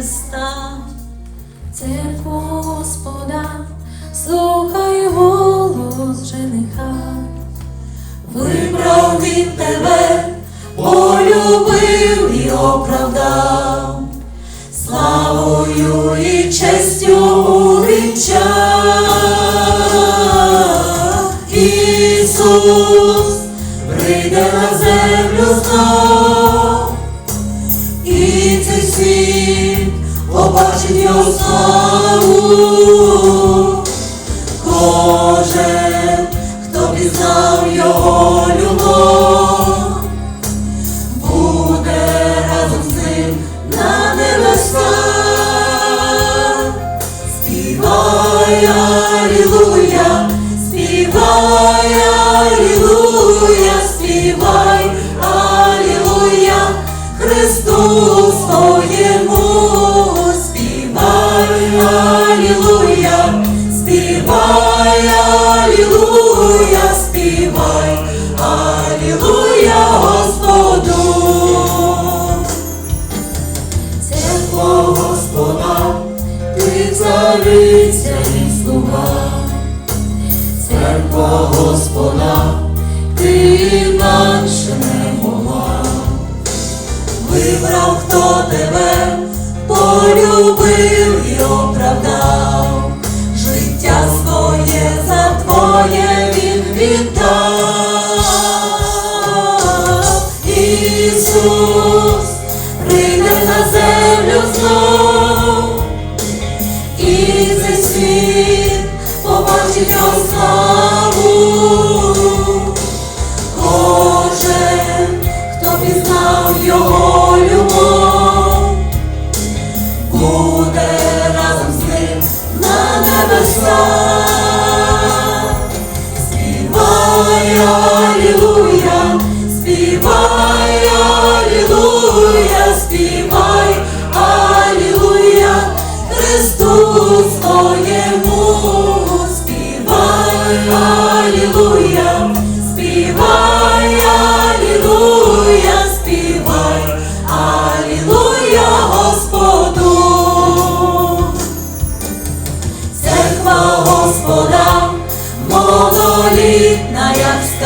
Христа. Церкву Господа, слухай голос жениха. Вибрав він тебе, полюбив і оправдав, славою і честю увінчав. Ісус прийде на землю знов, побачить його славу. Кожен, хто пізнав його любов, буде разом з ним на небесах. Співай, Алілуя, співай, Алілуя, співай, Алілуя, Христу своєму, цариця і слуга, церква Господа, ти інакше не могла. Вибрав, хто тебе славу. Кожен, хто пізнав його любов, буде разом з ним на небесах. Співай, Алілуя, співай, Алілуя, співай,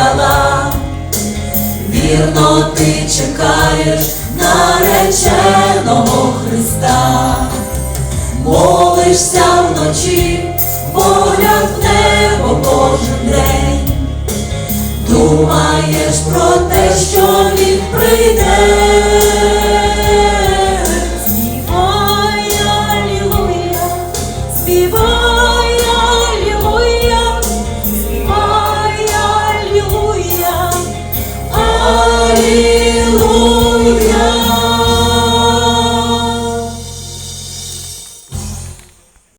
скала, вірно ти чекаєш нареченого Христа, молишся вночі, погляд в небо кожен день, думаєш про те, що він прийде.